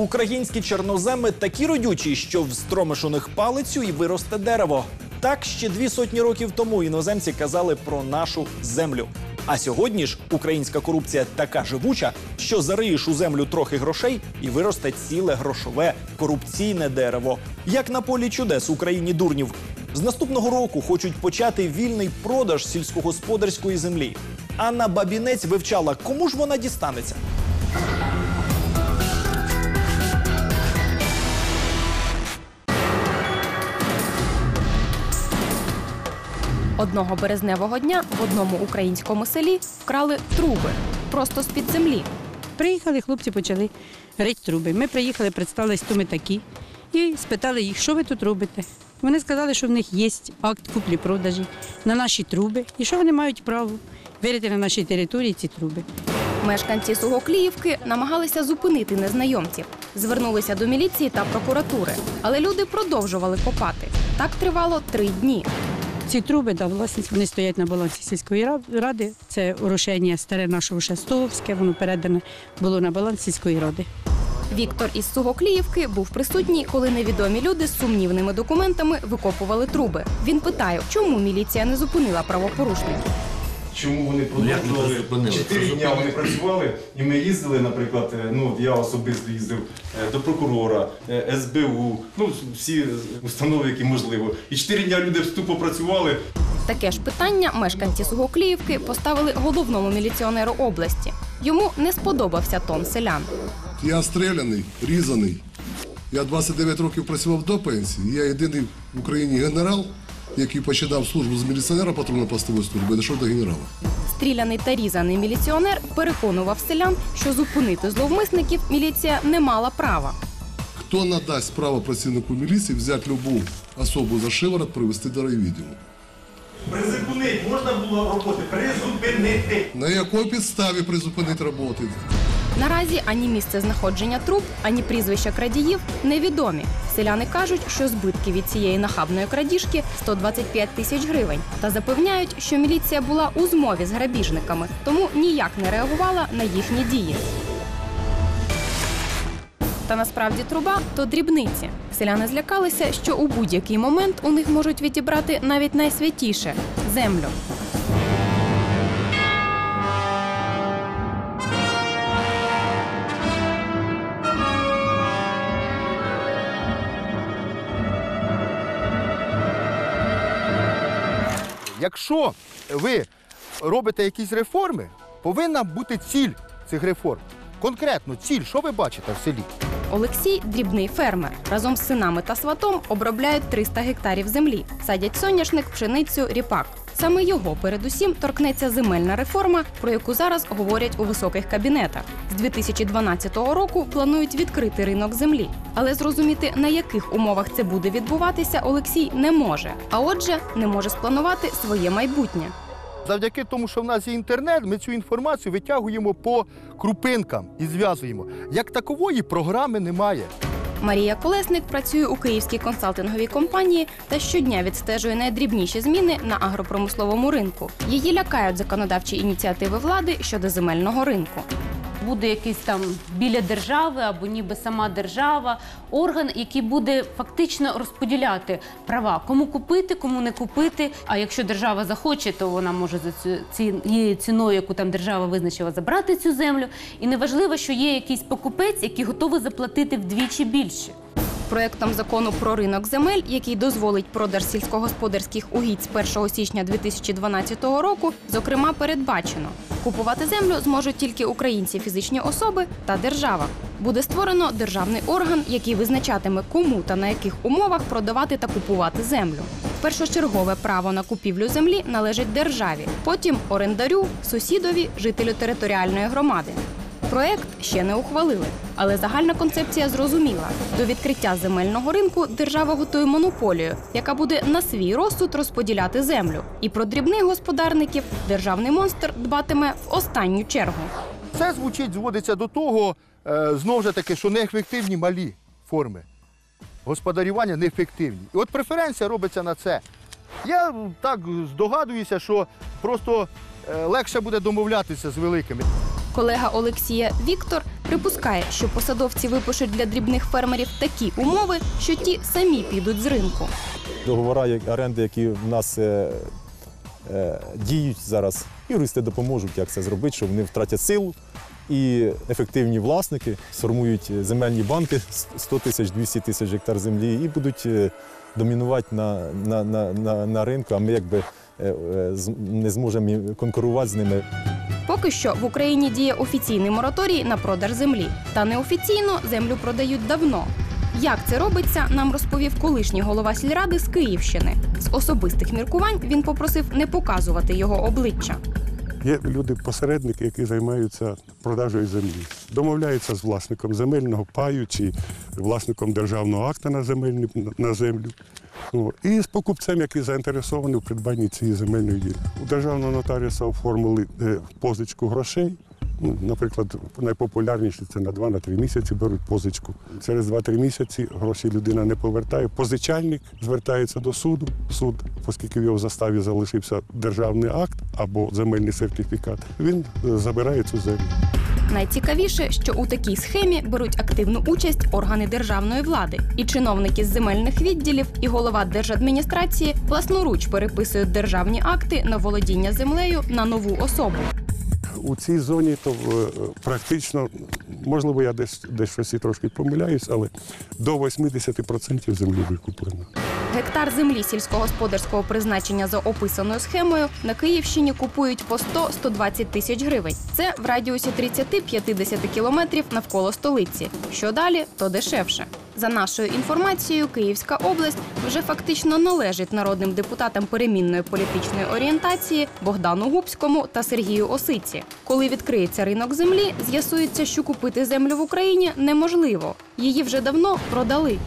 Українські чорноземи такі родючі, що встромиш у них палицю і виросте дерево. Так ще дві сотні років тому іноземці казали про нашу землю. А сьогодні ж українська корупція така живуча, що зариєш у землю трохи грошей і виросте ціле грошове корупційне дерево. Як на полі чудес Україні дурнів. З наступного року хочуть почати вільний продаж сільськогосподарської землі. Анна Бабінець вивчала, кому ж вона дістанеться. Одного березневого дня в одному українському селі вкрали труби просто з-під землі. Приїхали, хлопці почали рити труби. Ми приїхали, представились, хто ми такі, і спитали їх, що ви тут робите. Вони сказали, що в них є акт куплі-продажі на наші труби і що вони мають право вирити на нашій території ці труби. Мешканці Сугокліївки намагалися зупинити незнайомців, звернулися до міліції та прокуратури, але люди продовжували копати. Так тривало три дні. Ці труби, да, власність, вони стоять на балансі сільської ради. Це урушення старе нашого Шестовське, воно передане було на баланс сільської ради. Віктор із Сугокліївки був присутній, коли невідомі люди з сумнівними документами викопували труби. Він питає, чому міліція не зупинила правопорушників. Чому вони Ну, продовжували призупинили? чотири дня вони працювали, і ми їздили, наприклад, е, ну я особисто їздив е, до прокурора, е, СБУ, ну всі установи, які можливо. І чотири дня люди тупо працювали. Таке ж питання мешканці Сугокліївки поставили головному міліціонеру області. Йому не сподобався тон селян. Я стріляний, різаний. Я 29 років працював до пенсії. Я єдиний в Україні генерал, який починав службу з міліціонера патрульно-постової служби, і дійшов до генерала. Стріляний та різаний міліціонер переконував селян, що зупинити зловмисників міліція не мала права. Хто надасть право працівнику міліції взяти любу особу за шиворот, привести до райвідділу? Призупинити можна було роботи, призупинити. На якій підставі призупинити роботи? Наразі ані місце знаходження труб, ані прізвища крадіїв невідомі. Селяни кажуть, що збитки від цієї нахабної крадіжки 125 тисяч гривень, та запевняють, що міліція була у змові з грабіжниками, тому ніяк не реагувала на їхні дії. Та насправді труба то дрібниці. Селяни злякалися, що у будь-який момент у них можуть відібрати навіть найсвятіше землю. Якщо ви робите якісь реформи, повинна бути ціль цих реформ. Конкретно ціль, що ви бачите в селі? Олексій дрібний фермер. Разом з синами та сватом обробляють 300 гектарів землі, садять соняшник, пшеницю, ріпак. Саме його передусім торкнеться земельна реформа, про яку зараз говорять у високих кабінетах. З 2012 року планують відкрити ринок землі, але зрозуміти на яких умовах це буде відбуватися, Олексій не може. А отже, не може спланувати своє майбутнє. Завдяки тому, що в нас є інтернет, ми цю інформацію витягуємо по крупинкам і зв'язуємо. Як такової програми немає. Марія Колесник працює у київській консалтинговій компанії та щодня відстежує найдрібніші зміни на агропромисловому ринку. Її лякають законодавчі ініціативи влади щодо земельного ринку. Буде якийсь там біля держави або ніби сама держава, орган, який буде фактично розподіляти права, кому купити, кому не купити. А якщо держава захоче, то вона може за цією ціною, яку там держава визначила, забрати цю землю. І неважливо, що є якийсь покупець, який готовий заплатити вдвічі більше. Проектом закону про ринок земель, який дозволить продаж сільськогосподарських угідь з 1 січня 2012 року, зокрема передбачено. Купувати землю зможуть тільки українці, фізичні особи та держава. Буде створено державний орган, який визначатиме, кому та на яких умовах продавати та купувати землю. Першочергове право на купівлю землі належить державі, потім орендарю, сусідові, жителю територіальної громади. Проект ще не ухвалили, але загальна концепція зрозуміла. До відкриття земельного ринку держава готує монополію, яка буде на свій розсуд розподіляти землю. І про дрібних господарників державний монстр дбатиме в останню чергу. Це звучить, зводиться до того, е, знову ж таки, що неефективні малі форми. Господарювання неефективні. І от преференція робиться на це. Я так здогадуюся, що просто е, легше буде домовлятися з великими. Колега Олексія Віктор припускає, що посадовці випишуть для дрібних фермерів такі умови, що ті самі підуть з ринку. договори оренди, які в нас е, е, діють зараз. Юристи допоможуть, як це зробити, щоб вони втратять силу. І ефективні власники сформують земельні банки 100 тисяч, 200 тисяч гектар землі і будуть е, домінувати на, на, на, на, на ринку, а ми якби е, е, не зможемо конкурувати з ними. Поки що в Україні діє офіційний мораторій на продаж землі, та неофіційно землю продають давно. Як це робиться, нам розповів колишній голова сільради з Київщини. З особистих міркувань він попросив не показувати його обличчя. Є люди-посередники, які займаються продажею землі. Домовляються з власником земельного паю чи власником державного акта на, земельні, на землю. І з покупцем, який заінтересований у придбанні цієї земельної ділянки. У державного нотаріуса оформили е, позичку грошей. Ну, наприклад, найпопулярніші це на 2-3 місяці беруть позичку. Через 2-3 місяці гроші людина не повертає. Позичальник звертається до суду. Суд, оскільки в його заставі залишився державний акт або земельний сертифікат, він е, забирає цю землю. Найцікавіше, що у такій схемі беруть активну участь органи державної влади, і чиновники з земельних відділів, і голова держадміністрації власноруч переписують державні акти на володіння землею на нову особу. У цій зоні то е, практично, можливо, я десь, десь щось і трошки помиляюсь, але до 80% землі викуплено. Гектар землі сільськогосподарського призначення за описаною схемою на Київщині купують по 100-120 тисяч гривень. Це в радіусі 30-50 кілометрів навколо столиці. Що далі, то дешевше. За нашою інформацією, Київська область вже фактично належить народним депутатам перемінної політичної орієнтації Богдану Губському та Сергію Осиці. Коли відкриється ринок землі, з'ясується, що купити землю в Україні неможливо. Її вже давно продали.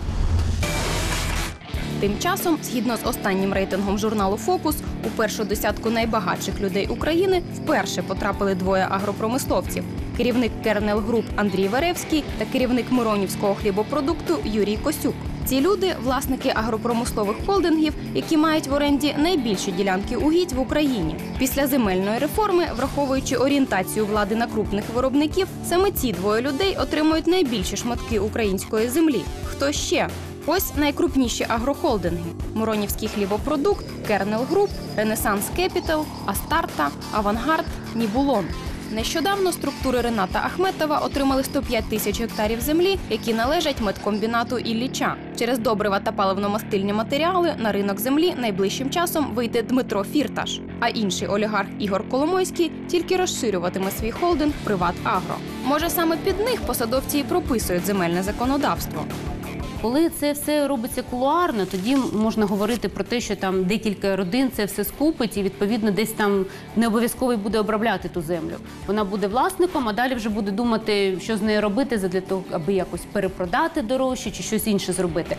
Тим часом, згідно з останнім рейтингом журналу Фокус, у першу десятку найбагатших людей України вперше потрапили двоє агропромисловців: керівник Кернел Груп Андрій Веревський та керівник Миронівського хлібопродукту Юрій Косюк. Ці люди власники агропромислових холдингів, які мають в оренді найбільші ділянки угідь в Україні. Після земельної реформи, враховуючи орієнтацію влади на крупних виробників, саме ці двоє людей отримують найбільші шматки української землі. Хто ще? Ось найкрупніші агрохолдинги: Муронівський хлібопродукт, Кернел Груп, Ренесанс Кепітал, Астарта, Авангард, Нібулон. Нещодавно структури Рената Ахметова отримали 105 тисяч гектарів землі, які належать медкомбінату Ілліча. Через добрива та паливно-мастильні матеріали на ринок землі найближчим часом вийде Дмитро Фірташ. А інший олігарх Ігор Коломойський тільки розширюватиме свій холдинг Приват Агро. Може, саме під них посадовці і прописують земельне законодавство. Коли це все робиться кулуарно, тоді можна говорити про те, що там декілька родин це все скупить, і відповідно десь там не обов'язково буде обробляти ту землю. Вона буде власником, а далі вже буде думати, що з нею робити для того, аби якось перепродати дорожче чи щось інше зробити.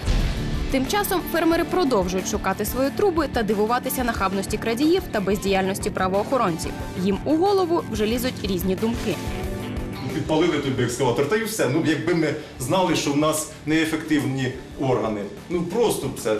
Тим часом фермери продовжують шукати свої труби та дивуватися нахабності крадіїв та бездіяльності правоохоронців. Їм у голову вже лізуть різні думки. Підпалили тобі екскаватор, та й все. Ну, якби ми знали, що в нас неефективні органи. Ну просто все.